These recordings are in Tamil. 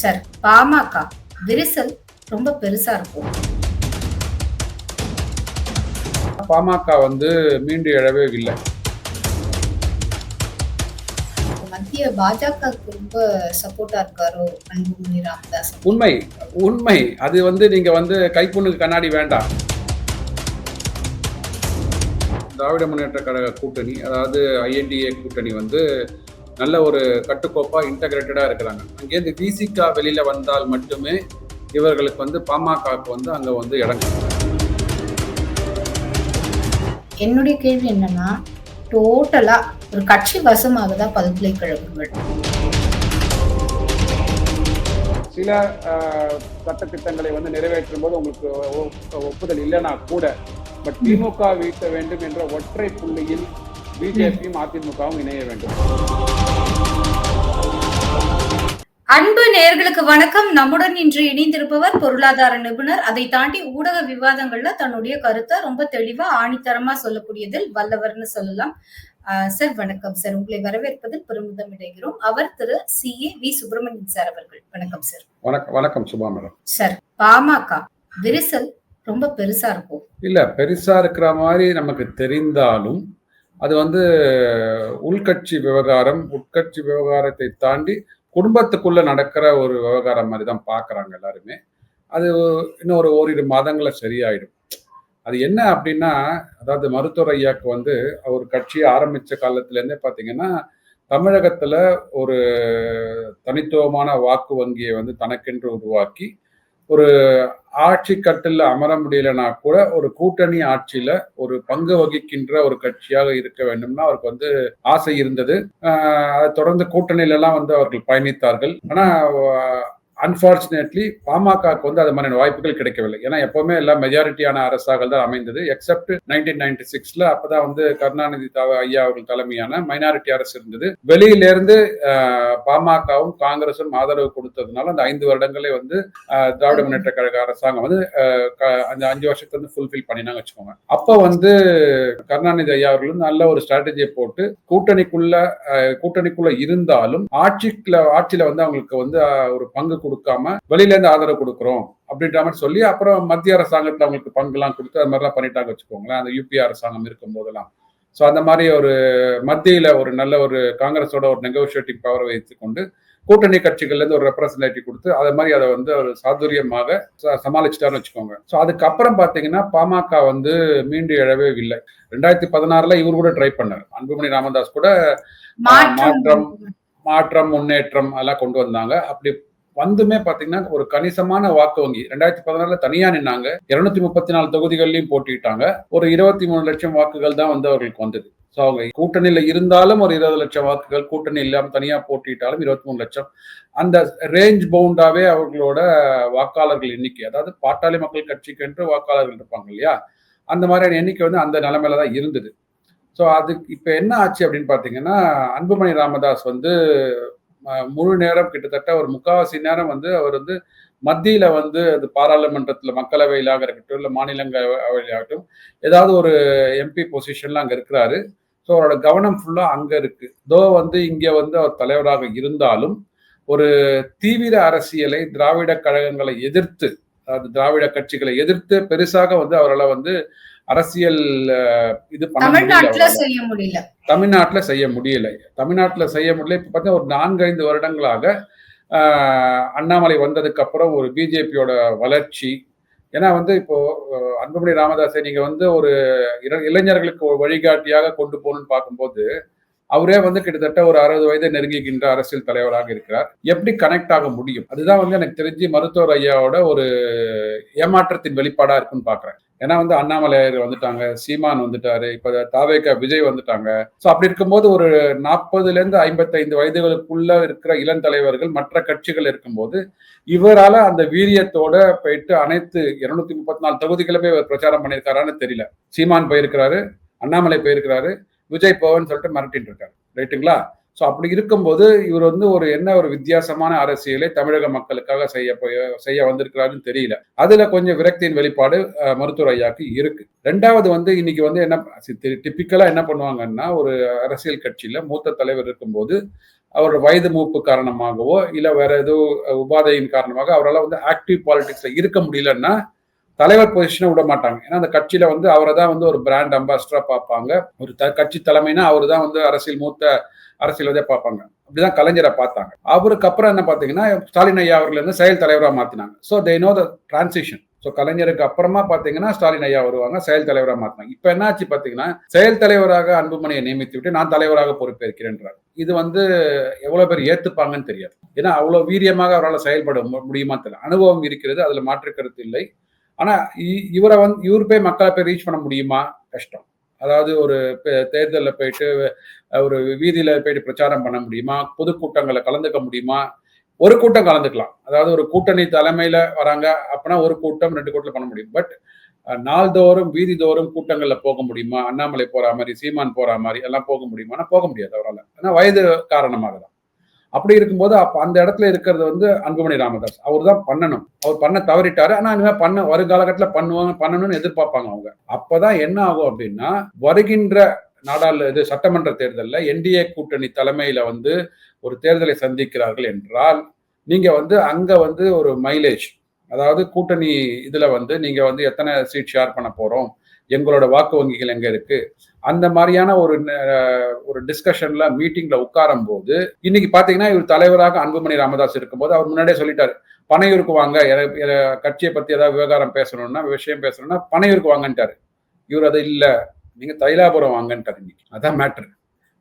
சார் பாமக விரிசல் ரொம்ப பெருசா இருக்கும். பாமக வந்து மீண்டு எழவே இல்லை. மத்திய பாஜக ரொம்ப சப்போர்ட்டா இருக்காரோ அன்புமணி ராமதாஸ்? உண்மை உண்மை. அது வந்து நீங்க வந்து கைப்புண்ணுக்கு கண்ணாடி வேண்டாம். திராவிட முன்னேற்ற கழக கூட்டணி அதாவது ஐஎன்டிஏ கூட்டணி வந்து நல்ல ஒரு கட்டுக்கோப்பா இன்டகிரேட்டடா இருக்கிறாங்க. அங்கேருந்து விசிகா வெளியில வந்தால் மட்டுமே இவர்களுக்கு வந்து பாமகவுக்கு வந்து அங்க வந்து இடம். என்னுடைய கேள்வி என்னன்னா டோட்டலா ஒரு கட்சி வசமாகுதா பல்கலைக்கழகங்கள் சில சட்டத்திட்டங்களை வந்து நிறைவேற்றும் போது உங்களுக்கு ஒப்புதல் இல்லைன்னா கூட பட் திமுக வீழ்த்த வேண்டும் என்ற ஒற்றை புள்ளியில் பிஜேபியும் அதிமுகவும் இணைய வேண்டும். அன்பு நேயர்களுக்கு வணக்கம். நம்முடன் இன்று இணைந்திருப்பவர் பொருளாதார நிபுணர். அதை தாண்டி ஊடக விவாதங்கள்ல தன்னுடைய கருத்தை ரொம்ப தெளிவா ஆணித்தரமா சொல்லக்கூடியதில் வல்லவர்னு சொல்லலாம். சார் வணக்கம் சார். உங்களை வரவேற்பதில் பெருமிதம் அடைகிறோம் அவர் Thiru C. A. V. Subramanian sir அவர்கள். வணக்கம் சார். வணக்கம் வணக்கம் சுபா மேடம். சார் பாமக விரிசல் ரொம்ப பெருசா இருக்கும். இல்ல பெருசா இருக்கிற மாதிரி நமக்கு தெரிந்தாலும் அது வந்து உள்கட்சி விவகாரம் உட்கட்சி விவகாரத்தை தாண்டி குடும்பத்துக்குள்ள நடக்கிற ஒரு விவகாரம் மாதிரி தான் பார்க்குறாங்க எல்லாருமே. அது இன்னும் ஒரு ஓரிரு மாதங்களில் சரியாயிடும். அது என்ன அப்படின்னா அதாவது மருத்துவர் ஐயாக்கு வந்து அவர் கட்சியை ஆரம்பித்த காலத்துலேருந்தே பார்த்தீங்கன்னா தமிழகத்தில் ஒரு தனித்துவமான வாக்கு வங்கியை வந்து தனக்கென்று உருவாக்கி ஒரு ஆட்சி கட்டில் அமர முடியலன்னா கூட ஒரு கூட்டணி ஆட்சியில ஒரு பங்கு வகிக்கின்ற ஒரு கட்சியாக இருக்க வேண்டும்னா அவருக்கு வந்து ஆசை இருந்தது. ஆஹ் அதை தொடர்ந்து கூட்டணியில எல்லாம் வந்து அவர்கள் பயணித்தார்கள். ஆனா அன்பார்ச்சுனேட்லி பாமகவுக்கு வந்து அது மாதிரியான வாய்ப்புகள் கிடைக்கவில்லை. ஏன்னா எப்பவுமே எல்லாம் மெஜாரிட்டியான அரசாக தான் அமைந்தது. எக்ஸப்ட் நைன்டீன் நைன்டி சிக்ஸ்ல அப்பதான் வந்து கருணாநிதி ஐயா அவர்கள் தலைமையான மைனாரிட்டி அரசு இருந்தது. வெளியிலிருந்து பாமகவும் காங்கிரசும் ஆதரவு கொடுத்ததுனால அந்த ஐந்து வருடங்களே வந்து திராவிட முன்னேற்ற கழக அரசாங்கம் வந்து க- அந்த அஞ்சு வருஷத்தை வந்து ஃபுல்ஃபில் பண்ணினாங்க வச்சுக்கோங்க. அப்ப வந்து கருணாநிதி ஐயா அவர்களும் நல்ல ஒரு ஸ்ட்ராட்டஜியை போட்டு கூட்டணிக்குள்ள கூட்டணிக்குள்ள இருந்தாலும் ஆட்சிக்குள்ள ஆட்சியில வந்து அவங்களுக்கு வந்து ஒரு பங்கு கொடுக்காம வெளியில இருந்து ஆதரவு கொடுக்குறோம் அப்படின்ற மாதிரி சொல்லி அப்புறம் மத்திய அரசாங்கத்துல அவங்களுக்கு பங்குலாம் கொடுத்து அது மாதிரிலாம் பண்ணிட்டாங்க வச்சுக்கோங்களேன். அந்த யூபி அரசாங்கம் இருக்கும் போதெல்லாம். ஸோ அந்த மாதிரி ஒரு மத்தியில ஒரு நல்ல ஒரு காங்கிரஸோட ஒரு நெகோசியேட்டிவ் பவர் வைத்துக்கொண்டு கூட்டணி கட்சிகள்ல இருந்து ஒரு ரெப்ரசன்டேட்டிவ் கொடுத்து அதை மாதிரி அதை வந்து ஒரு சாதுரியமாக சமாளிச்சிட்டாருன்னு வச்சுக்கோங்க. ஸோ அதுக்கப்புறம் பாத்தீங்கன்னா பாமக வந்து மீண்டு எழவே இல்லை. ரெண்டாயிரத்தி பதினாறுல இவர் கூட ட்ரை பண்ணார். அன்புமணி ராமதாஸ் கூட மாற்றம். மாற்றம் மாற்றம் முன்னேற்றம் அதெல்லாம் கொண்டு வந்தாங்க. அப்படி வந்துமே பாத்தீங்கன்னா ஒரு கணிசமான வாக்கு வங்கி. ரெண்டாயிரத்தி பதினாறுல தனியா நின்னாங்க. இருநூத்தி முப்பத்தி நாலு தொகுதிகள்லயும் போட்டிட்டாங்க ஒரு இருபத்தி மூணு லட்சம் வாக்குகள் தான் வந்து அவர்களுக்கு வந்தது. ஸோ அவங்க கூட்டணியில் இருந்தாலும் ஒரு இருபது லட்சம் வாக்குகள் கூட்டணி இல்லாமல் தனியாக போட்டிட்டாலும் இருபத்தி மூணு லட்சம். அந்த ரேஞ்ச் பவுண்டாவே அவர்களோட வாக்காளர்கள் எண்ணிக்கை அதாவது பாட்டாளி மக்கள் கட்சிக்கு என்று வாக்காளர்கள் இருப்பாங்க இல்லையா? அந்த மாதிரியான எண்ணிக்கை வந்து அந்த நிலைமையில தான் இருந்தது. ஸோ அதுக்கு இப்போ என்ன ஆச்சு அப்படின்னு பார்த்தீங்கன்னா அன்புமணி ராமதாஸ் வந்து முழு நேரம் கிட்டத்தட்ட ஒரு முக்காவாசி நேரம் வந்து அவர் வந்து மத்தியில வந்து அது பாராளுமன்றத்தில் மக்களவையிலாக இருக்கட்டும் இல்லை மாநிலங்களவையிலாகட்டும் ஏதாவது ஒரு எம்பி பொசிஷன்ல அங்கே இருக்கிறாரு. ஸோ அவரோட கவனம் ஃபுல்லா அங்கே இருக்கு. தோ வந்து இங்கே வந்து அவர் தலைவராக இருந்தாலும் ஒரு தீவிர அரசியலை திராவிட கழகங்களை எதிர்த்து அதாவது திராவிட கட்சிகளை எதிர்த்து பெருசாக வந்து அவரால் வந்து அரசியல் இது தமிழ்நாட்டுல. செய்ய முடியல. தமிழ்நாட்டுல செய்ய முடியல. தமிழ்நாட்டுல செய்ய முடியல. இப்ப பார்த்தா ஒரு நான்கைந்து வருடங்களாக ஆஹ், அண்ணாமலை வந்ததுக்கு அப்புறம் ஒரு பிஜேபியோட வளர்ச்சி. ஏன்னா வந்து இப்போ அன்புமணி ராமதாஸை நீங்க வந்து ஒரு இள- இளைஞர்களுக்கு ஒரு வழிகாட்டியாக கொண்டு போகணும்னு பார்க்கும்போது அவரே வந்து கிட்டத்தட்ட ஒரு அறுபது வயதை நெருங்குகின்ற அரசியல் தலைவராக இருக்கிறார். எப்படி கனெக்ட் ஆக முடியும்? அதுதான் வந்து எனக்கு தெரிஞ்சு மருத்துவர் ஐயாவோட ஒரு ஏமாற்றத்தின் வெளிப்பாடா இருக்குன்னு பாக்குறேன். ஏன்னா வந்து அண்ணாமலையார் வந்துட்டாங்க சீமான் வந்துட்டாரு இப்ப தாவேக விஜய் வந்துட்டாங்க. சோ அப்படி இருக்கும்போது ஒரு நாற்பதுல இருந்து ஐம்பத்தைந்து வயதுகளுக்குள்ள இருக்கிற இளம் தலைவர்கள் மற்ற கட்சிகள் இருக்கும்போது இவரால அந்த வீரியத்தோட போயிட்டு அனைத்து இருநூத்தி முப்பத்தி நாலு தொகுதிகளுமே இவர் பிரச்சாரம் பண்ணியிருக்காரான்னு தெரியல. சீமான் போயிருக்கிறாரு அண்ணாமலை போயிருக்கிறாரு. விஜய் பவன் சொல்லிட்டு மிரட்டிட்டு இருக்காரு ரைட்டுங்களா? ஸோ அப்படி இருக்கும்போது இவர் வந்து ஒரு என்ன ஒரு வித்தியாசமான அரசியலை தமிழக மக்களுக்காக செய்ய செய்ய வந்திருக்கிறாருன்னு தெரியல. அதுல கொஞ்சம் விரக்தியின் வெளிப்பாடு மருத்துவர் ஐயாக்கு இருக்கு. ரெண்டாவது வந்து இன்னைக்கு வந்து என்ன டிப்பிக்கலா என்ன பண்ணுவாங்கன்னா ஒரு அரசியல் கட்சியில மூத்த தலைவர் இருக்கும்போது அவர் வயது மூப்பு காரணமாகவோ இல்லை வேற ஏதோ உபாதையின் காரணமாக அவரால் வந்து ஆக்டிவ் பாலிடிக்ஸ்ல இருக்க முடியலன்னா தலைவர் பொசிஷனை விட மாட்டாங்க. ஏன்னா அந்த கட்சியில வந்து அவரை தான் வந்து ஒரு பிராண்ட் அம்பாசிடரா பார்ப்பாங்க. ஒரு த கட்சி தலைமைனா அவர் தான் வந்து அரசியல் மூத்த அரசியல்வாதியா பார்ப்பாங்க. அப்படிதான் கலைஞரை பார்த்தாங்க. அவருக்கு அப்புறம் என்ன பார்த்தீங்கன்னா ஸ்டாலின் ஐயா அவர்கள் வந்து செயல் தலைவராக மாத்தினாங்க. So they know the transition so கலைஞருக்கு அப்புறமா பார்த்தீங்கன்னா ஸ்டாலின் ஐயா வருவாங்க செயல் தலைவராக மாற்றினாங்க இப்போ என்னாச்சு பார்த்தீங்கன்னா செயல் தலைவராக அன்புமணியை நியமித்து விட்டு நான் தலைவராக பொறுப்பேற்கிறேன்றார். இது வந்து எவ்வளோ பேர் ஏற்றுப்பாங்கன்னு தெரியாது. ஏன்னா அவ்வளோ வீரியமாக அவரால் செயல்பட மு- முடியுமா தெரியல. அனுபவம் இருக்கிறது அதில் மாற்று கருத்து இல்லை. ஆனா இ- இவரை வந்து இவர் போய் மக்களை போய் ரீச் பண்ண முடியுமா? கஷ்டம். அதாவது ஒரு தேர்தலில் போயிட்டு ஒரு வீதியில போயிட்டு பிரச்சாரம் பண்ண முடியுமா? பொதுக்கூட்டங்களை கலந்துக்க முடியுமா? ஒரு கூட்டம் கலந்துக்கலாம். அதாவது ஒரு கூட்டணி தலைமையில வராங்க அப்படின்னா ஒரு கூட்டம் ரெண்டு கூட்டம் பண்ண முடியும். பட் நாள்தோறும் வீதி தோறும் போக முடியுமா? அண்ணாமலை போற மாதிரி சீமான் போற மாதிரி எல்லாம் போக முடியுமா? போக முடியாது அவரால். ஏன்னா வயது காரணமாக தான் அப்படி இருக்கும்போது அப்ப அந்த இடத்துல இருக்கிறது வந்து அன்புமணி ராமதாஸ். அவர் தான் பண்ணணும். அவர் பண்ண தவறிட்டாரு. ஆனா இனிமே பண்ண வருங்காலகட்டத்தில் பண்ணுவாங்க பண்ணணும்னு எதிர்பார்ப்பாங்க அவங்க. அப்பதான் என்ன ஆகும் அப்படின்னா வருகின்ற நாடாளு இது சட்டமன்ற தேர்தலில் என்டிஏ கூட்டணி தலைமையில வந்து ஒரு தேர்தலை சந்திக்கிறார்கள் என்றால் நீங்க வந்து அங்க வந்து ஒரு மைலேஜ் அதாவது கூட்டணி இதுல வந்து நீங்க வந்து எத்தனை சீட் ஷேர் பண்ண போறோம்? எங்களோட வாக்கு வங்கிகள் எங்க இருக்கு? அந்த மாதிரியான ஒரு ஒரு டிஸ்கஷன்ல மீட்டிங்ல உட்காரும் போது இன்னைக்கு பாத்தீங்கன்னா இவர் தலைவராக அன்புமணி ராமதாஸ் இருக்கும்போது அவர் முன்னாடியே சொல்லிட்டாரு. பனையூருக்கு வாங்க கட்சியை பத்தி ஏதாவது விவகாரம் பேசணும்னா விஷயம் பேசணும்னா பனையூருக்கு வாங்கன்ட்டாரு. இவர் அது இல்ல. நீங்க தைலாபுரம் வாங்கன்ட்டாரு இன்னைக்கு. அதான் மேட்ரு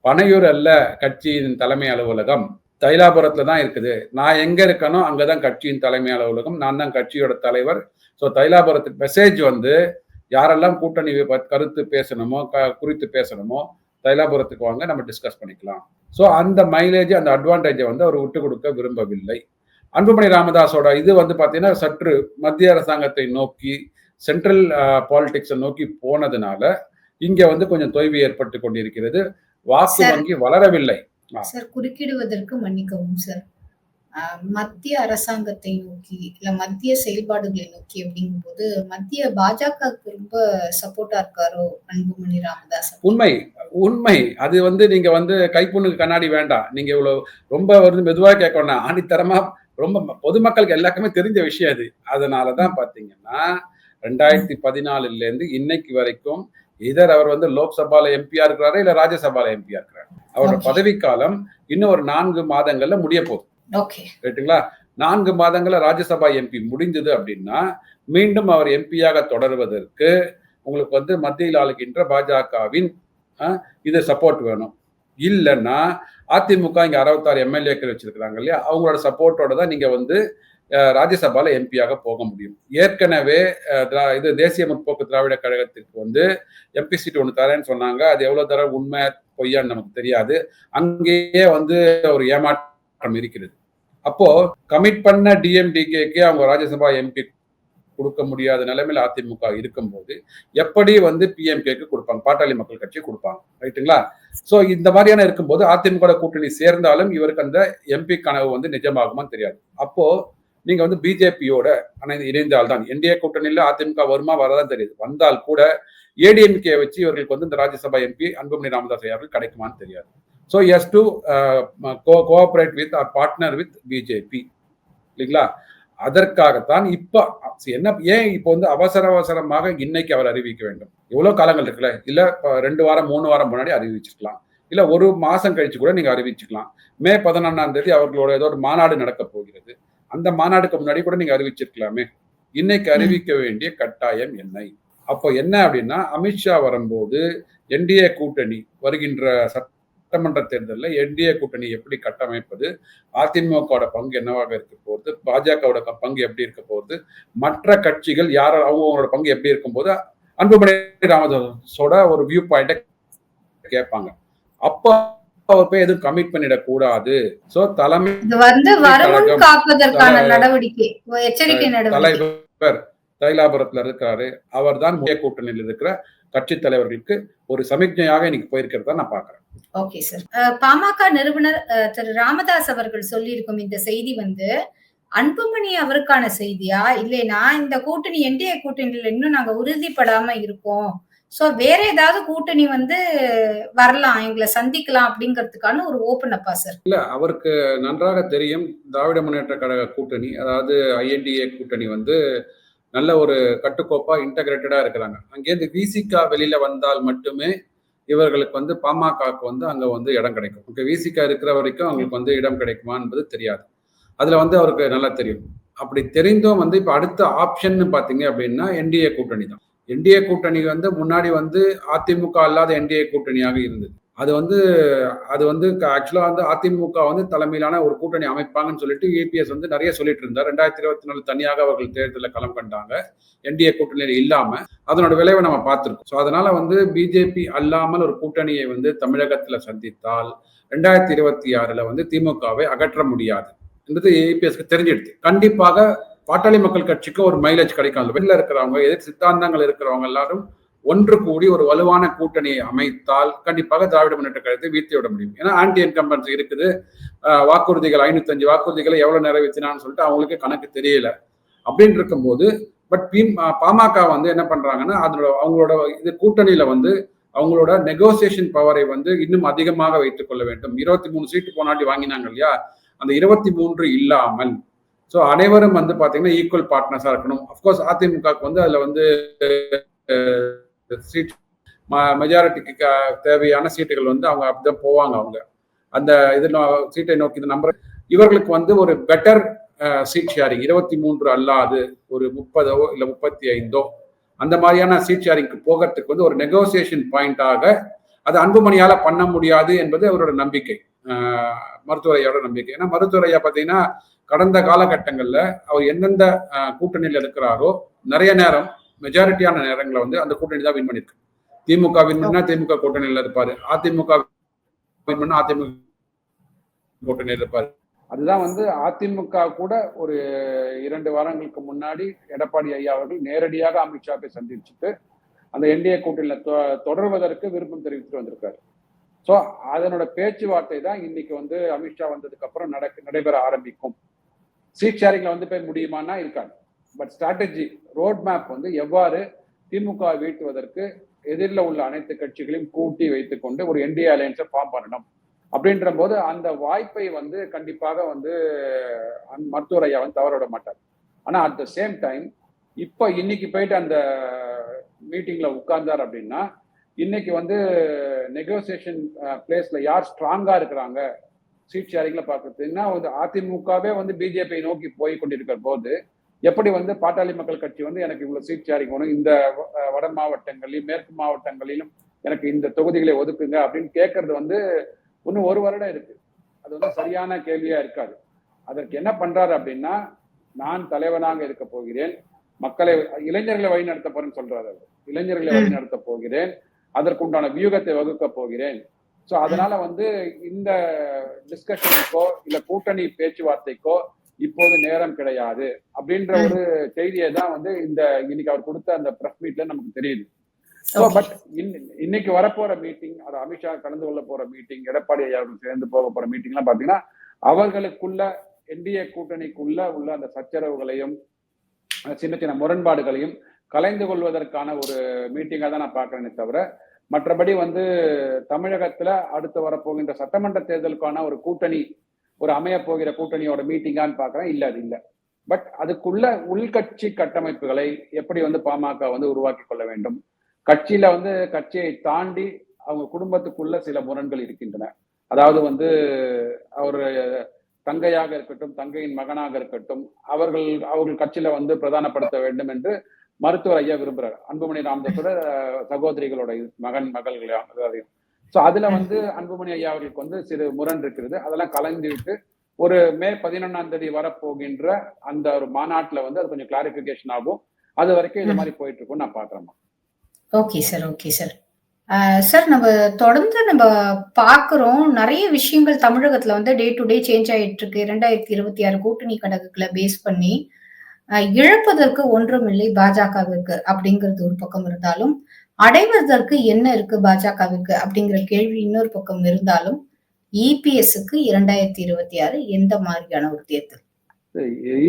பனையூர் அல்ல கட்சியின் தலைமை அலுவலகம். தைலாபுரத்துல தான் இருக்குது. நான் எங்க இருக்கனோ அங்கதான் கட்சியின் தலைமை அலுவலகம். நான் தான் கட்சியோட தலைவர். ஸோ தைலாபுரத்துக்கு மெசேஜ் வந்து யாரெல்லாம் கூட்டணி கருத்து பேசணுமோ க- குறித்து பேசணுமோ தைலாபுரத்துக்கு வாங்க நம்ம டிஸ்கஸ் பண்ணிக்கலாம். ஸோ அந்த மைலேஜ் அந்த அட்வான்டேஜை வந்து அவர் விட்டு கொடுக்க விரும்பவில்லை. அன்புமணி ராமதாஸோட இது வந்து பார்த்தீங்கன்னா சற்று மத்திய அரசாங்கத்தை நோக்கி சென்ட்ரல் பாலிடிக்ஸை நோக்கி போனதுனால இங்க வந்து கொஞ்சம் தொய்வு ஏற்பட்டு கொண்டிருக்கிறது. வாக்கு. வங்கி வளரவில்லை. சார் குறுக்கிடுவதற்கு மன்னிக்கவும் சார் மத்திய அரசாங்கத்தை நோக்கி இல்ல மத்திய செயல்பாடுகளை நோக்கி அப்படிங்கும்போது மத்திய பாஜகவுக்கு ரொம்ப சப்போர்ட்டா இருக்காரோ அன்புமணி ராமதாஸ் உண்மை உண்மை. அது வந்து நீங்க வந்து கைப்புண்ணுக்கு கண்ணாடி வேண்டாம். நீங்க இவ்வளவு ரொம்ப வந்து மெதுவா கேட்கணும் ஆணித்தரமா ரொம்ப பொதுமக்களுக்கு எல்லாருக்குமே தெரிஞ்ச விஷயம் அது அதனாலதான் பாத்தீங்கன்னா ரெண்டாயிரத்தி பதினாலுல இருந்து இன்னைக்கு வரைக்கும் இதர் அவர் வந்து லோக்சபால எம்பியா இருக்கிறாரு இல்ல ராஜ்யசபால எம்பியா இருக்கிறாரு? அவரோட. பதவிக்காலம் இன்னும் ஒரு நான்கு மாதங்கள்ல முடிய போகுது. ரைட்டுங்களா நான்கு மாதங்கள ராஜ்யசபா எம்பி முடிஞ்சது அப்படின்னா மீண்டும் அவர் எம்பியாக தொடர்வதற்கு உங்களுக்கு வந்து மத்தியில் ஆளுகின்ற பாஜகவின் இது சப்போர்ட் வேணும். இல்லைன்னா அதிமுக இங்கே அறுபத்தாறு எம்எல்ஏக்கள் வச்சிருக்கிறாங்க இல்லையா? அவங்களோட சப்போர்ட்டோட தான் நீங்கள் வந்து ராஜ்யசபால எம்பியாக போக முடியும். ஏற்கனவே திரா- இது தேசிய முற்போக்கு திராவிட கழகத்திற்கு வந்து எம்பி சீட் ஒன்று தரேன்னு சொன்னாங்க. அது எவ்வளோ தர உண்மை பொய்யான்னு நமக்கு தெரியாது. அங்கேயே வந்து ஒரு ஏமாற்றம் இருக்கிறது. அப்போ கமிட் பண்ண டிஎம்டிகேக்கு அவங்க ராஜ்யசபா எம்பி கொடுக்க முடியாத நிலைமையில் அதிமுக இருக்கும்போது எப்படி வந்து பிஎம்கேக்கு கொடுப்பாங்க? பாட்டாளி மக்கள் கட்சி கொடுப்பாங்க. ரைட்டுங்களா? ஸோ இந்த மாதிரியான இருக்கும்போது அதிமுக கூட்டணி சேர்ந்தாலும் இவருக்கு அந்த எம்பி கனவு வந்து நிஜமாகுமான்னு தெரியாது. அப்போ நீங்க வந்து பிஜேபியோட இணைந்தால் தான் என்டிஏ கூட்டணியில் அதிமுக வருமா வரதான் தெரியுது. வந்தால் கூட ஏடிஎம்கே வச்சு இவர்களுக்கு வந்து இந்த ராஜ்யசபா எம்பி அன்புமணி ராமதாஸ் அவர்கள் கிடைக்குமான்னு தெரியாது. So has to cooperate with our partner with BJP இல்லைங்களா? அதற்காகத்தான் இப்ப என்ன ஏன் இப்போ வந்து அவசர அவசரமாக இன்னைக்கு அவர் அறிவிக்க வேண்டும்? எவ்வளவு காலங்கள் இருக்குல்ல? இல்ல ரெண்டு வாரம் மூணு வாரம் முன்னாடி அறிவிச்சிருக்கலாம். இல்ல ஒரு மாசம் கழிச்சு கூட நீங்க அறிவிச்சுக்கலாம். மே பதினொன்னாம் தேதி அவர்களோட ஏதோ ஒரு மாநாடு நடக்க போகிறது. அந்த மாநாடுக்கு முன்னாடி கூட நீங்க அறிவிச்சிருக்கலாமே. இன்னைக்கு அறிவிக்க வேண்டிய கட்டாயம் என்ன. அப்போ என்ன அப்படின்னா அமித்ஷா வரும்போது என்டிஏ கூட்டணி வருகின்ற சட்டமன்ற தேர்தலில் என்டிஏ கூட்டணி எப்படி கட்டமைப்பது அதிமுகவோட பங்கு என்னவாக இருக்க போகுது பாஜகவோட பங்கு எப்படி இருக்க போகுது மற்ற கட்சிகள் யார் அவங்களோட பங்கு எப்படி இருக்கும்போது அன்புமணி ராமதாஸோட ஒரு வியூ பாயிண்ட கேட்பாங்க. அப்போ அவர் போய் எதுவும் கமிட் பண்ணிடக்கூடாது சோ தலைமை வந்து கழகம், காப்பதற்கான நடவடிக்கை. தலைவர் தைலாபுரத்துல இருக்காரு அவர் தான் முக்கிய கூட்டணியில் இருக்கிற கட்சி தலைவர்களுக்கு ஒரு சமிக்ஞையாக இன்னைக்கு போயிருக்கிறதா நான் பாக்குறேன் ஓகே சார். பாமக நிறுவனர் திரு ராமதாஸ் அவர்கள் சொல்லியிருக்கும் இந்த செய்தி வந்து அன்புமணி அவருக்கான செய்தியா? இல்லைனா இந்த கூட்டணி என்டிஏ கூட்டணியில இன்னும் நாங்க உறுதிப்படாம இருக்கோம். சோ வேற ஏதாவது கூட்டணி வந்து வரலாம் எங்களை சந்திக்கலாம் அப்படிங்கிறதுக்கான ஒரு ஓப்பன் அப்பா சார்? இல்ல அவருக்கு நன்றாக தெரியும் திராவிட முன்னேற்ற கழக கூட்டணி அதாவது ஐஎன்டிஏ கூட்டணி வந்து நல்ல ஒரு கட்டுக்கோப்பா இன்டகிரேட்டடா இருக்கிறாங்க. அங்கேருந்து விசிகா வெளியில வந்தால் மட்டுமே இவர்களுக்கு வந்து பாமகவுக்கு வந்து அங்க வந்து இடம் கிடைக்கும். ஓகே விசிகா இருக்கிற வரைக்கும் அவங்களுக்கு வந்து இடம் கிடைக்குமா என்பது தெரியாது. அதுல வந்து அவருக்கு நல்லா தெரியும். அப்படி தெரிந்தும் வந்து இப்ப அடுத்த ஆப்ஷன் பாத்தீங்க அப்படின்னா என்டிஏ கூட்டணி தான். என்டிஏ கூட்டணி வந்து முன்னாடி வந்து அதிமுக அல்லாத என்டிஏ கூட்டணியாக இருந்தது. அது வந்து அது வந்து ஆக்சுவலாக வந்து அதிமுக வந்து தலைமையிலான ஒரு கூட்டணி அமைப்பாங்கன்னு சொல்லிட்டு ஏபிஎஸ் வந்து நிறைய சொல்லிட்டு இருந்தார். ரெண்டாயிரத்தி இருபத்தி நாலு தனியாக அவர்கள் தேர்தலில் களம் கண்டாங்க. என்டிஏ கூட்டணியில் இல்லாமல் அதனோட விளைவை நம்ம பார்த்துருக்கோம். ஸோ அதனால வந்து பிஜேபி அல்லாமல் ஒரு கூட்டணியை வந்து தமிழகத்தில் சந்தித்தால் ரெண்டாயிரத்தி இருபத்தி ஆறில் வந்து திமுகவை அகற்ற முடியாது. என்பது ஏபிஎஸ்க்கு தெரிஞ்சிடுது கண்டிப்பாக பாட்டாளி மக்கள் கட்சிக்கு ஒரு மைலேஜ் கிடைக்கும். வெளில இருக்கிறவங்க எதிர் சித்தாந்தங்கள் இருக்கிறவங்க எல்லாரும் ஒன்று கூடி ஒரு வலுவான கூட்டணியை அமைத்தால் கண்டிப்பாக திராவிட முன்னேற்ற கழகத்தை வீழ்த்தி விட முடியும். ஏன்னா ஆன்டி இன்கம்பன்சி இருக்குது. வாக்குறுதிகள் ஐநூத்தஞ்சு வாக்குறுதிகளை எவ்வளவு நிறைவேற்றினான்னு சொல்லிட்டு அவங்களுக்கு கணக்கு தெரியல. அப்படின்னு இருக்கும்போது பட் பி பாமக வந்து என்ன பண்றாங்கன்னா அதோட அவங்களோட இது கூட்டணியில வந்து அவங்களோட நெகோசியேஷன் பவரை வந்து இன்னும் அதிகமாக வைத்துக் கொள்ள வேண்டும். இருபத்தி மூணு சீட்டு போனாட்டி வாங்கினாங்க இல்லையா? அந்த இருபத்தி மூன்று இல்லாமல். ஸோ அனைவரும் வந்து பார்த்தீங்கன்னா ஈக்குவல் பார்ட்னர்ஸாக இருக்கணும். அஃப்கோர்ஸ் அதிமுகவுக்கு வந்து அதில் வந்து சீட் மெஜாரிட்டிக்கு தேவையான சீட்டுகள் வந்து அவங்க அப்படிதான் போவாங்க அவங்க. அந்த இது சீட்டை நோக்கி இந்த நம்பர் இவர்களுக்கு வந்து ஒரு பெட்டர் சீட் ஷேரிங் இருபத்தி மூன்று அல்லாது ஒரு முப்பதோ இல்லை முப்பத்தி ஐந்தோ அந்த மாதிரியான சீட் ஷேரிங்க்கு போகிறதுக்கு வந்து ஒரு நெகோசியேஷன் பாயிண்டாக அது அன்புமணியால் பண்ண முடியாது என்பது அவரோட நம்பிக்கை. மருத்துவரையோட நம்பிக்கை. ஏன்னா மருத்துவரையா பார்த்தீங்கன்னா கடந்த காலகட்டங்களில் அவர் எந்தெந்த கூட்டணியில் இருக்கிறாரோ நிறைய நேரம் மெஜாரிட்டியான நேரங்களை வந்து அந்த கூட்டணி தான் வின் பண்ணியிருக்கு திமுக வின் பண்ணா திமுக கூட்டணியில் இருப்பாரு. அதிமுக வின் பண்ணா அதிமுக கூட்டணியில் இருப்பாரு. அதுதான் வந்து அதிமுக கூட ஒரு இரண்டு வாரங்களுக்கு முன்னாடி எடப்பாடி ஐயா அவர்கள் நேரடியாக அமித்ஷா போய் சந்திச்சுட்டு அந்த என்டிஏ கூட்டணியில் தொடர்வதற்கு விருப்பம் தெரிவித்துட்டு வந்திருக்காரு. ஸோ அதனோட பேச்சுவார்த்தை தான் இன்னைக்கு வந்து அமித்ஷா வந்ததுக்கு அப்புறம் நடக்க நடைபெற ஆரம்பிக்கும். சீட் ஷேரிங்ல வந்து போய் முடியுமானா இருக்காது. பட் ஸ்ட்ராட்டஜி ரோட் மேப் வந்து எவ்வாறு திமுக வீட்டுவதற்கு எதிரில் உள்ள அனைத்து கட்சிகளையும் கூட்டி வைத்துக்கொண்டு ஒரு என்டிஏ அலையன்ஸை ஃபார்ம் பண்ணணும். அப்படின்ற போது அந்த வாய்ப்பை வந்து கண்டிப்பாக வந்து மருத்துவர் ஐயா வந்து தவற விட மாட்டார். ஆனால் அட் த சேம் டைம் இப்போ இன்னைக்கு போயிட்டு அந்த மீட்டிங்கில் உட்கார்ந்தார் அப்படின்னா இன்னைக்கு வந்து நெகோசியேஷன் பிளேஸ்ல யார் ஸ்ட்ராங்கா இருக்கிறாங்க சீட் ஷேரிங்ல பாக்குறதுன்னா வந்து அதிமுகவே வந்து பிஜேபியை நோக்கி போய் கொண்டிருக்கிற போது எப்படி வந்து பாட்டாளி மக்கள் கட்சி வந்து எனக்கு இவ்வளவு சீட் ஷேரிங் வேணும்? இந்த வட மாவட்டங்களிலும் மேற்கு மாவட்டங்களிலும் எனக்கு இந்த தொகுதிகளை ஒதுக்குங்க அப்படின்னு கேட்கறது வந்து இன்னும் ஒரு வருடம் இருக்கு. அது வந்து சரியான கேள்வியா இருக்காது. அதற்கு என்ன பண்றாரு அப்படின்னா நான் தலைவனாக இருக்க போகிறேன். மக்களை இளைஞர்களை வழிநடத்த போறேன்னு சொல்றாரு அவர். இளைஞர்களை வழிநடத்த போகிறேன். அதற்குண்டான வியூகத்தை வகுக்க போகிறேன். சோ அதனால வந்து இந்த டிஸ்கஷனுக்கோ இல்ல கூட்டணி பேச்சுவார்த்தைக்கோ இப்போது நேரம் கிடையாது அப்படின்ற ஒரு செய்தியை தான் வந்து இந்த இன்னைக்கு அவர் கொடுத்த அந்த பிரஸ் மீட்ல நமக்கு தெரியுது. பட் இன்னைக்கு வரப்போற மீட்டிங் அது அமித்ஷா கலந்து கொள்ள போற மீட்டிங் எடப்பாடி அவர்கள் சேர்ந்து போக போற மீட்டிங் எல்லாம் பாத்தீங்கன்னா அவர்களுக்குள்ள என்டிஏ கூட்டணிக்குள்ள உள்ள அந்த சச்சரவுகளையும் சின்ன சின்ன முரண்பாடுகளையும் கலைந்து கொள்வதற்கான ஒரு மீட்டிங்கா தான் நான் பாக்குறேனே தவிர மற்றபடி வந்து தமிழகத்துல அடுத்து வரப்போகின்ற சட்டமன்ற தேர்தலுக்கான ஒரு கூட்டணி ஒரு அமைய போகிற கூட்டணியோட மீட்டிங்கான்னு பாக்குறேன். இல்ல அது இல்ல. பட் அதுக்குள்ள உள்கட்சி கட்டமைப்புகளை எப்படி வந்து பாமக வந்து உருவாக்கி கொள்ள வேண்டும்? கட்சியில வந்து கட்சியை தாண்டி அவங்க குடும்பத்துக்குள்ள சில முரண்கள் இருக்கின்றன. அதாவது வந்து அவர் தங்கையாக இருக்கட்டும் தங்கையின் மகனாக இருக்கட்டும் அவர்கள் அவர்கள் கட்சியில வந்து பிரதானப்படுத்த வேண்டும் என்று மருத்துவர் ஐயா விரும்புறார். அன்புமணி ராமதாஸோட சகோதரிகளோட மகன் மகள்களையும் ஸோ அதுல வந்து அன்புமணி ஐயா அவர்களுக்கு வந்து சிறு முரண் இருக்கிறது அதெல்லாம் கலந்து விட்டு ஒரு மே பதினொன்னாம் தேதி வரப்போகின்ற அந்த ஒரு மாநாட்டுல வந்து அது கொஞ்சம் கிளாரிபிகேஷன் ஆகும். அது வரைக்கும் இந்த மாதிரி போயிட்டு இருக்கும் நான் பாக்குறேன் okay sir. Okay sir. Sir நம்ம தொடர்ந்து நம்ம பார்க்குறோம் நிறைய விஷயங்கள் தமிழகத்துல வந்து டே டு டே சேஞ்ச் ஆயிட்டு இருக்கு இரண்டாயிரத்தி இருபத்தி ஆறு கூட்டணி கணக்குகளை பேஸ் பண்ணி இழப்பதற்கு ஒன்றும் இல்லை பாஜகவிற்கு அப்படிங்கிறது ஒரு பக்கம் இருந்தாலும் அடைவதற்கு என்ன இருக்கு பாஜகவிற்கு அப்படிங்கிற கேள்வி இன்னொரு பக்கம் இருந்தாலும் இபிஎஸ்க்கு இரண்டாயிரத்தி இருபத்தி ஆறு எந்த மாதிரியான ஒரு தேர்தல்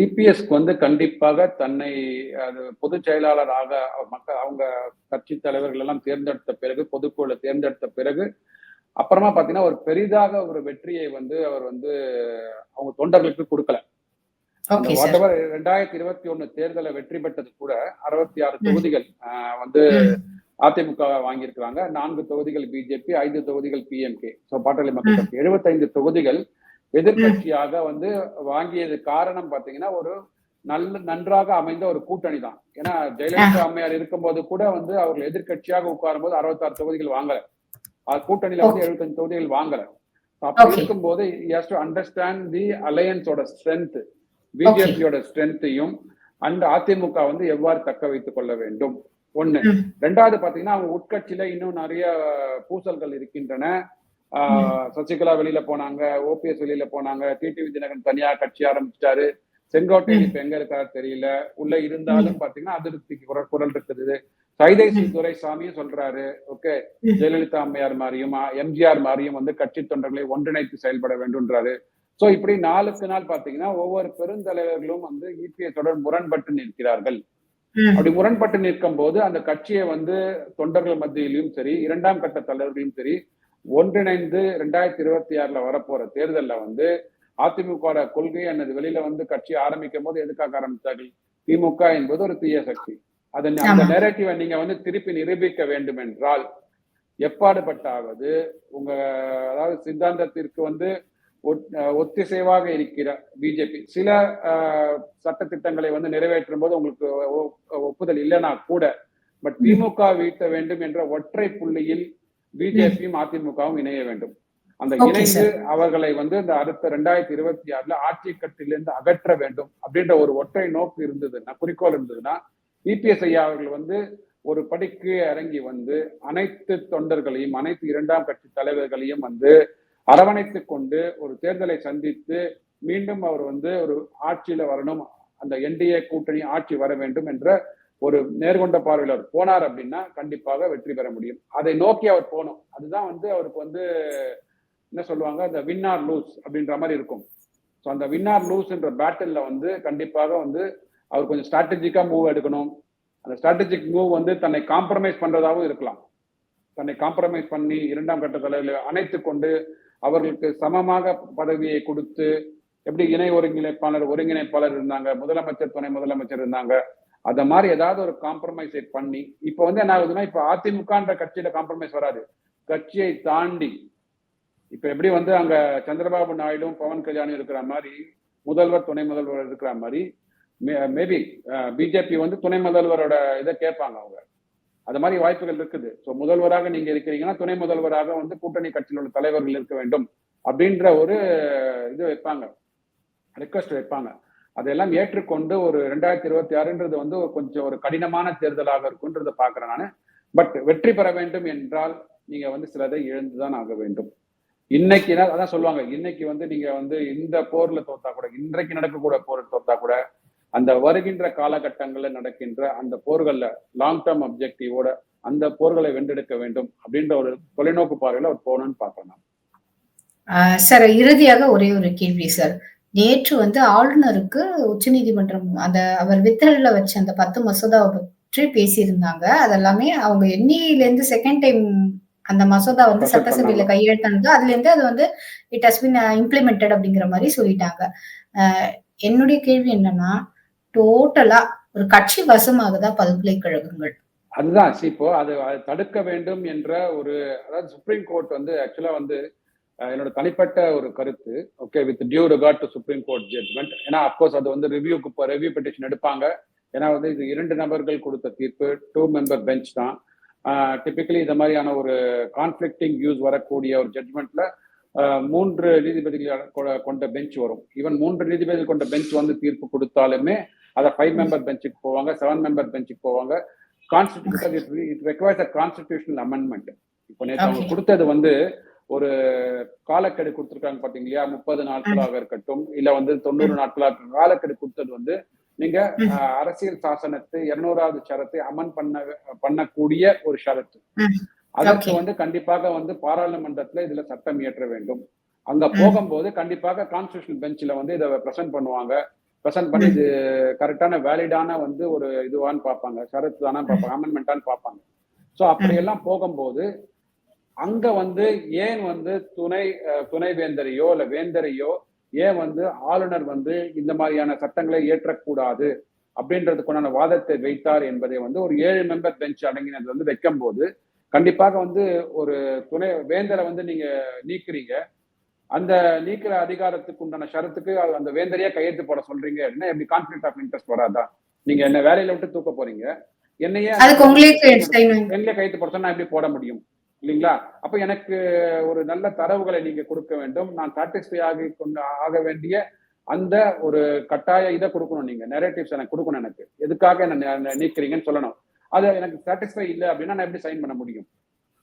இபிஎஸ்க்கு வந்து கண்டிப்பாக தன்னை அது பொதுச் செயலாளராக மக்கள் அவங்க கட்சி தலைவர்கள் எல்லாம் தேர்ந்தெடுத்த பிறகு பொதுக்குழு தேர்ந்தெடுத்த பிறகு அப்புறமா பாத்தீங்கன்னா ஒரு பெரிதாக ஒரு வெற்றியை வந்து அவர் வந்து அவங்க தொண்டர்களுக்கு கொடுக்கல ரெண்டாயிரத்தி இருபத்தி ஒண்ணு தேர்தலை வெற்றி பெற்றது கூட அறுபத்தி ஆறு. தொகுதிகள் வந்து. அதிமுக வாங்கியிருக்கிறாங்க. நான்கு தொகுதிகள் பிஜேபி ஐந்து தொகுதிகள் பிஎம்கே சோ பாட்டாளி மக்கள். கட்சி. எழுபத்தைந்து தொகுதிகள் எதிர்க்கட்சியாக வந்து வாங்கியது காரணம் பாத்தீங்கன்னா ஒரு நல்ல நன்றாக அமைந்த ஒரு கூட்டணி தான். ஏன்னா ஜெயலலிதா அம்மையார் இருக்கும்போது கூட வந்து அவர்கள் எதிர்க்கட்சியாக உட்காரும் போது அறுபத்தாறு தொகுதிகள் வாங்கல. கூட்டணியில வந்து. எழுபத்தஞ்சு தொகுதிகள் வாங்கல. அப்படி. இருக்கும்போது ஹஸ் டு அண்டர்ஸ்டாண்ட் தி அலையன்ஸோட ஸ்ட்ரென்த் பிஜேபியோட ஸ்ட்ரென்த்தையும் அண்ட் அதிமுக வந்து எவ்வாறு தக்க வைத்துக் கொள்ள வேண்டும்? ஒண்ணு. ரெண்டாவது பாத்தீங்கன்னா அவங்க உட்கட்சியில இன்னும் நிறைய பூசல்கள் இருக்கின்றன. ஆஹ், சசிகலா வெளியில போனாங்க ஓபிஎஸ் வெளியில போனாங்க டிடிவி தினகரன் தனியா கட்சி ஆரம்பிச்சிட்டாரு. செங்கோட்டையன் ம். இப்ப எங்க இருக்காரு தெரியல. உள்ள இருந்தாலும் பாத்தீங்கன்னா அதிருப்திக்கு குரல் குரல் இருக்குது. சைதைசி துரைசாமியும் சொல்றாரு ஓகே. ஜெயலலிதா அம்மையார் மாதிரியும் எம்ஜிஆர் மாதிரியும் வந்து கட்சி தொண்டர்களை ஒன்றிணைத்து செயல்பட வேண்டும்ன்றாரு. சோ இப்படி நாளுக்கு நாள் பாத்தீங்கன்னா ஒவ்வொரு பெருந்தலைவர்களும் வந்து இபிஎஸ் உடன் முரண்பட்டு நிற்கிறார்கள். அப்படி முரண்பட்டு நிற்கும் போது அந்த கட்சியை வந்து தொண்டர்கள் மத்தியிலும் சரி இரண்டாம் கட்ட தலைவர்களும் சரி ஒன்றிணைந்து ரெண்டாயிரத்தி இருபத்தி ஆறுல வரப்போற தேர்தல்ல வந்து அதிமுக கொள்கை அல்லது வெளியில வந்து கட்சி ஆரம்பிக்கும் போது எதுக்காக ஆரம்பித்தார்கள்? திமுக என்பது ஒரு தீய சக்தி. அதன் அந்த. நெரேட்டிவை நீங்க வந்து திருப்பி நிரூபிக்க வேண்டும் என்றால் எப்பாடுபட்டாவது உங்க அதாவது சித்தாந்தத்திற்கு வந்து ஒத்திசைவாக இருக்கிற பிஜேபி. சில அஹ், சட்டத்திட்டங்களை வந்து நிறைவேற்றும் போது உங்களுக்கு ஒப்புதல் இல்லைன்னா கூட பட் திமுக வீழ்த்த வேண்டும் என்ற ஒற்றை புள்ளியில் பிஜேபியும் அதிமுகவும் இணைய வேண்டும். அந்த இணைந்து அவர்களை வந்து இந்த அடுத்த ரெண்டாயிரத்தி இருபத்தி ஆறுல ஆட்சி கட்டிலிருந்து அகற்ற வேண்டும் அப்படின்ற ஒரு ஒற்றை நோக்கு இருந்ததுன்னா குறிக்கோள் இருந்ததுன்னா இபிஎஸ் ஐயா அவர்கள் வந்து ஒரு படிக்கு இறங்கி வந்து அனைத்து தொண்டர்களையும் அனைத்து இரண்டாம் கட்சி தலைவர்களையும் வந்து அரவணைத்துக் கொண்டு ஒரு தேர்தலை சந்தித்து மீண்டும் அவர் வந்து ஒரு ஆட்சியில வரணும் அந்த என்டிஏ கூட்டணி ஆட்சி வர வேண்டும் என்ற ஒரு நேர்கொண்ட பார்வையில் அவர் போனார் அப்படின்னா கண்டிப்பாக வெற்றி பெற முடியும். அதை நோக்கி அவர் போகணும். அதுதான் வந்து அவருக்கு வந்து என்ன சொல்லுவாங்க? இந்த வின் ஆர் லூஸ் அப்படின்ற மாதிரி இருக்கும். ஸோ அந்த வின் ஆர் லூஸ்ன்ற பேட்டில் வந்து கண்டிப்பாக வந்து அவர் கொஞ்சம் ஸ்ட்ராட்டஜிக்காக மூவ் எடுக்கணும். அந்த ஸ்ட்ராட்டஜிக் மூவ் வந்து தன்னை காம்ப்ரமைஸ் பண்ணுறதாகவும் இருக்கலாம். தன்னை காம்ப்ரமைஸ் பண்ணி இரண்டாம் கட்ட தலைவர்களை அணைத்து கொண்டு அவர்களுக்கு சமமாக பதவியை கொடுத்து எப்படி இணை ஒருங்கிணைப்பாளர் ஒருங்கிணைப்பாளர் இருந்தாங்க முதலமைச்சர் துணை முதலமைச்சர் இருந்தாங்க அந்த மாதிரி ஏதாவது ஒரு காம்ப்ரமைஸை பண்ணி இப்ப வந்து என்ன ஆகுதுன்னா இப்ப அதிமுகன்ற கட்சியில காம்ப்ரமைஸ் வராது. கட்சியை தாண்டி இப்ப எப்படி வந்து அங்க சந்திரபாபு நாயுடும் பவன் கல்யாணும் இருக்கிற மாதிரி முதல்வர் துணை முதல்வர் இருக்கிற மாதிரி மேபி பிஜேபி வந்து துணை முதல்வரோட இதை கேட்பாங்க அவங்க. அது மாதிரி வாய்ப்புகள் இருக்குது. ஸோ முதல்வராக நீங்க இருக்கிறீங்கன்னா துணை முதல்வராக வந்து கூட்டணி கட்சியில் உள்ள தலைவர்கள் இருக்க வேண்டும் அப்படின்ற ஒரு இது வைப்பாங்க. ரிக்வஸ்ட் வைப்பாங்க. அதையெல்லாம் ஏற்றுக்கொண்டு ஒரு ரெண்டாயிரத்தி இருபத்தி ஆறுன்றது வந்து கொஞ்சம் ஒரு கடினமான தேர்தலாக இருக்குன்றத பாக்குறேன் நான். பட் வெற்றி பெற வேண்டும் என்றால் நீங்க வந்து சிலதை இழந்துதான் ஆக வேண்டும். இன்னைக்கு என்ன- அதான் சொல்லுவாங்க. இன்னைக்கு வந்து நீங்க வந்து இந்த போர்ல தோத்தா கூட இன்றைக்கு நடக்கக்கூடிய போர் தோத்தா கூட அந்த வருகின்ற காலகட்டங்கள்ல நடக்கின்ற அந்த போர்கள்ல லாங் டேர்ம் அப்ஜெக்டிவோட அந்த போர்களை வென்றெடுக்க வேண்டும் அப்படின்ற ஒரு தொலைநோக்கு பார்வையில அவர் போகணும்னு. ஆஹ் சார் இறுதியாக ஒரே ஒரு கேள்வி சார் நேற்று வந்து ஆளுநருக்கு உச்சநீதிமன்றம் அந்த அவர் வித்தல்ல வச்ச அந்த பத்து மசோதாவை பற்றி பேசியிருந்தாங்க அதெல்லாமே அவங்க எண்ணியில இருந்து செகண்ட் டைம் அந்த மசோதா வந்து சட்டசபையில. கையெழுத்தானது அதுல இருந்து அது வந்து இட் ஹஸ் பின் இம்ப்ளிமெண்டட் அப்படிங்கிற மாதிரி சொல்லிட்டாங்க என்னுடைய கேள்வி என்னன்னா டோட்டலா ஒரு கட்சி வசமாகுதா பல்கலைக்கழகங்கள்? அதுதான். இப்போ அது தடுக்க வேண்டும் என்ற ஒரு அதாவது சுப்ரீம் கோர்ட் வந்து ஆக்சுவலா வந்து என்னோட தனிப்பட்ட ஒரு கருத்து okay with due regard to supreme court judgement ஏன்னா அப்கோர்ஸ் அது வந்து ரிவ்யூக்கு இப்போ ரிவ்யூ பெட்டிஷன் எடுப்பாங்க. ஏன்னா வந்து இது இரண்டு நபர்கள் கொடுத்த தீர்ப்பு டூ மெம்பர் பெஞ்ச் தான். டிபிக்கலி இந்த மாதிரியான ஒரு கான்ஃபிளிக்டிங் வியூஸ் வரக்கூடிய ஒரு ஜட்மெண்ட்ல மூன்று நீதிபதிகள் கொண்ட பெஞ்ச் வரும். ஈவன் மூன்று நீதிபதிகள் கொண்ட பெஞ்ச் வந்து தீர்ப்பு கொடுத்தாலுமே அதை ஃபைவ் மெம்பர் பெஞ்சுக்கு போவாங்க செவன் மெம்பர் பெஞ்சுக்கு போவாங்க. Constitution it requires a constitutional amendment இப்போ நேற்று அவங்க. கொடுத்தது வந்து ஒரு காலக்கெடு கொடுத்துருக்காங்க பாத்தீங்களா? முப்பது நாட்களாக இருக்கட்டும் இல்ல வந்து தொண்ணூறு நாட்களாக காலக்கெடு கொடுத்தது வந்து நீங்க அரசியல் சாசனத்தை இருநூறாவது ஷரத்தை அமன் பண்ண பண்ணக்கூடிய ஒரு ஷரத்து. அதற்கு. வந்து கண்டிப்பாக வந்து பாராளுமன்றத்துல இதுல சட்டம் இயற்ற வேண்டும். அங்க போகும்போது கண்டிப்பாக கான்ஸ்டியூஷனல் பெஞ்சில் வந்து இதை பிரசன்ட் பண்ணுவாங்க. ப்ரெசென்ட் பண்ணி. இது கரெக்டான வேலிடான வந்து ஒரு இதுவான்னு பார்ப்பாங்க. ஷரத்து தானே பார்ப்பாங்க. அமெண்ட்மெண்ட்டான்னு பார்ப்பாங்க ஸோ அப்படியெல்லாம் போகும்போது அங்க வந்து ஏன் வந்து துணை அஹ், துணை வேந்தரையோ இல்ல வேந்தரையோ ஏன் வந்து ஆளுநர் வந்து இந்த மாதிரியான சட்டங்களை இயற்றக்கூடாது அப்படின்றதுக்குண்டான வாதத்தை வைத்தார் என்பதை வந்து ஒரு ஏழு மெம்பர் பெஞ்ச் அடங்கினது வந்து வைக்கும் போது கண்டிப்பாக வந்து ஒரு துணை வேந்தரை வந்து நீங்க நீக்குறீங்க. அந்த நீக்கிற அதிகாரத்துக்கு உண்டான ஷரத்துக்கு அந்த வேந்தரையே கையெழுத்து போட சொல்றீங்க. என்ன எப்படி கான்ஃபிளிக் ஆஃப் இன்ட்ரெஸ்ட் வராதா? நீங்க என்ன வேலையில விட்டு தூக்க போறீங்க? என்னையே பெண்களை கைத்து போட சொன்னா எப்படி போட முடியும்? இல்லைங்களா? அப்ப எனக்கு ஒரு நல்ல தரவுகளை நீங்க கொடுக்க வேண்டும். நான் சாட்டிஸ்ஃபை ஆகி கொண்டு ஆக வேண்டிய அந்த ஒரு கட்டாய இதை கொடுக்கணும் நீங்க. நெரேட்டிவ்ஸ் எனக்கு கொடுக்கணும் எனக்கு. எதுக்காக என்ன நீக்குறீங்கன்னு சொல்லணும். அது எனக்கு சாட்டிஸ்ஃபை இல்லை அப்படின்னா நான் எப்படி சைன் பண்ண முடியும்?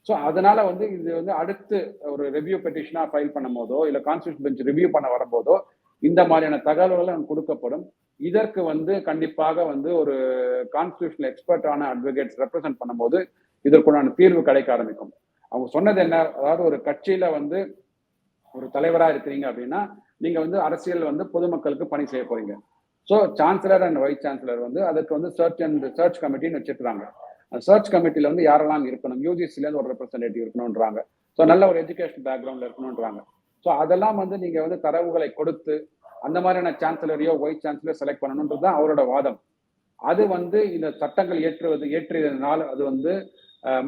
ஸோ அதனால வந்து இது வந்து அடுத்து ஒரு ரிவ்யூ பெட்டிஷனாக ஃபைல் பண்ணும் போதோ இல்லை கான்ஸ்டியூஷன் பெஞ்ச் ரிவ்யூ பண்ண வரும்போதோ இந்த மாதிரியான தகவல்கள் எனக்கு கொடுக்கப்படும். இதற்கு வந்து கண்டிப்பாக வந்து ஒரு கான்ஸ்டியூஷனல் எக்ஸ்பர்ட்டான அட்வொகேட்ஸ் ரெப்ரசென்ட் பண்ணும்போது இதற்குண்டான தீர்வு கிடைக்க ஆரம்பிக்கும். அவங்க சொன்னது என்ன? அதாவது ஒரு கட்சியில வந்து ஒரு தலைவராக இருக்கிறீங்க அப்படின்னா நீங்க வந்து அரசியல் வந்து பொதுமக்களுக்கு பணி செய்ய போறீங்க. So chancellor and vice chancellor வந்து அதுக்கு வந்து சர்ச் அண்ட் சர்ச் கமிட்டின்னு வச்சிருக்காங்க. அந்த சர்ச் கமிட்டியில வந்து யாரெல்லாம் இருக்கணும்? யூஜிசிலேருந்து ஒரு ரெப்ரஸன்டேட்டிவ் இருக்கணும்ன்றாங்க. ஸோ நல்ல ஒரு எஜுகேஷன் பேக்ரவுண்ட்ல இருக்கணும்ன்றாங்க. ஸோ அதெல்லாம் வந்து நீங்க வந்து தரவுகளை கொடுத்து அந்த மாதிரியான சான்சலரையோ வைஸ் சான்சலர் செலக்ட் பண்ணணுன்றது தான் அவரோட வாதம். அது வந்து இந்த சட்டங்கள் ஏற்றுவது ஏற்றியதனால் அது வந்து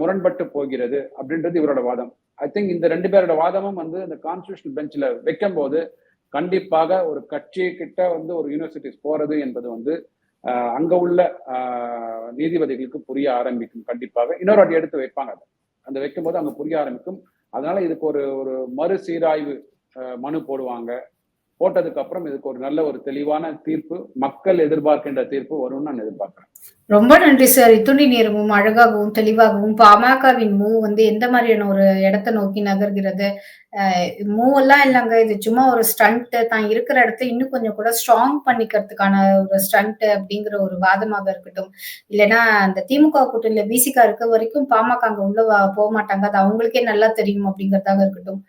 முரண்பட்டு போகிறது அப்படின்றது இவரோட வாதம். ஐ திங்க் இந்த ரெண்டு பேரோட வாதமும் வந்து இந்த கான்ஸ்டியூஷன் பெஞ்சில் வைக்கும் போது கண்டிப்பாக ஒரு கட்சி கிட்ட வந்து ஒரு யூனிவர்சிட்டிஸ் போறது என்பது வந்து அங்க உள்ள நீதிபதிகளுக்கு புரிய ஆரம்பிக்கும் கண்டிப்பாக. இன்னொரு வாட்டி எடுத்து வைப்பாங்க அதை. அந்த வைக்கும்போது அங்க புரிய ஆரம்பிக்கும். அதனால இதுக்கு ஒரு ஒரு மறுசீராய்வு மனு போடுவாங்க. போட்டதுக்கு அப்புறம் இதுக்கு ஒரு நல்ல ஒரு தெளிவான தீர்ப்பு மக்கள் எதிர்பார்க்கின்ற தீர்ப்பு வரும்னு நான் எதிர்பார்க்கிறேன். ரொம்ப நன்றி சார். இத்துணி நேரமும் அழகாகவும் தெளிவாகவும் பாமகவின் மூ வந்து எந்த மாதிரியான ஒரு இடத்தை நோக்கி நகர்கிறது? மூவெல்லாம் இல்லைங்க. இது சும்மா ஒரு ஸ்டண்ட் தான். இருக்கிற இடத்த இன்னும் கொஞ்சம் கூட ஸ்ட்ராங் பண்ணிக்கிறதுக்கான ஒரு ஸ்டண்ட் அப்படிங்கிற ஒரு வாதமாக இருக்கட்டும். இல்லைன்னா அந்த திமுக கூட்டணியில பிசிகா இருக்க வரைக்கும் பாமக அங்க உள்ள போக மாட்டாங்க. அது அவங்களுக்கே நல்லா தெரியும் அப்படிங்கறதாக இருக்கட்டும்.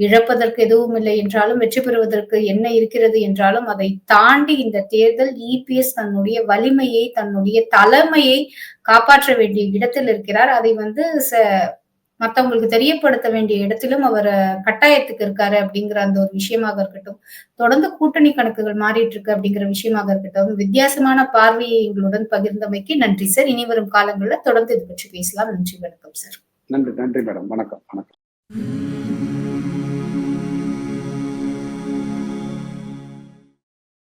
இழப்பதற்கு எதுவும் இல்லை என்றாலும் வெற்றி பெறுவதற்கு என்ன இருக்கிறது என்றாலும் அதை தாண்டி இந்த தேர்தல் இபிஎஸ் தன்னுடைய வலிமையை தன்னுடைய தலைமையை காப்பாற்ற வேண்டிய இடத்தில் இருக்கிறார். அதை வந்து ச- மத்தவங்களுக்கு தெரியப்படுத்த வேண்டிய இடத்திலும் அவர் கட்டாயத்துக்கு இருக்காரு அப்படிங்கிற அந்த ஒரு விஷயமாக இருக்கட்டும். தொடர்ந்து கூட்டணி கணக்குகள் மாறிட்டு இருக்கு அப்படிங்கிற விஷயமாக இருக்கட்டும். வித்தியாசமான பார்வையை எங்களுடன் பகிர்ந்தமைக்கு நன்றி சார். இனி வரும் காலங்களில் தொடர்ந்து இது பற்றி பேசலாம். நன்றி வணக்கம் சார். நன்றி நன்றி மேடம். வணக்கம் வணக்கம்.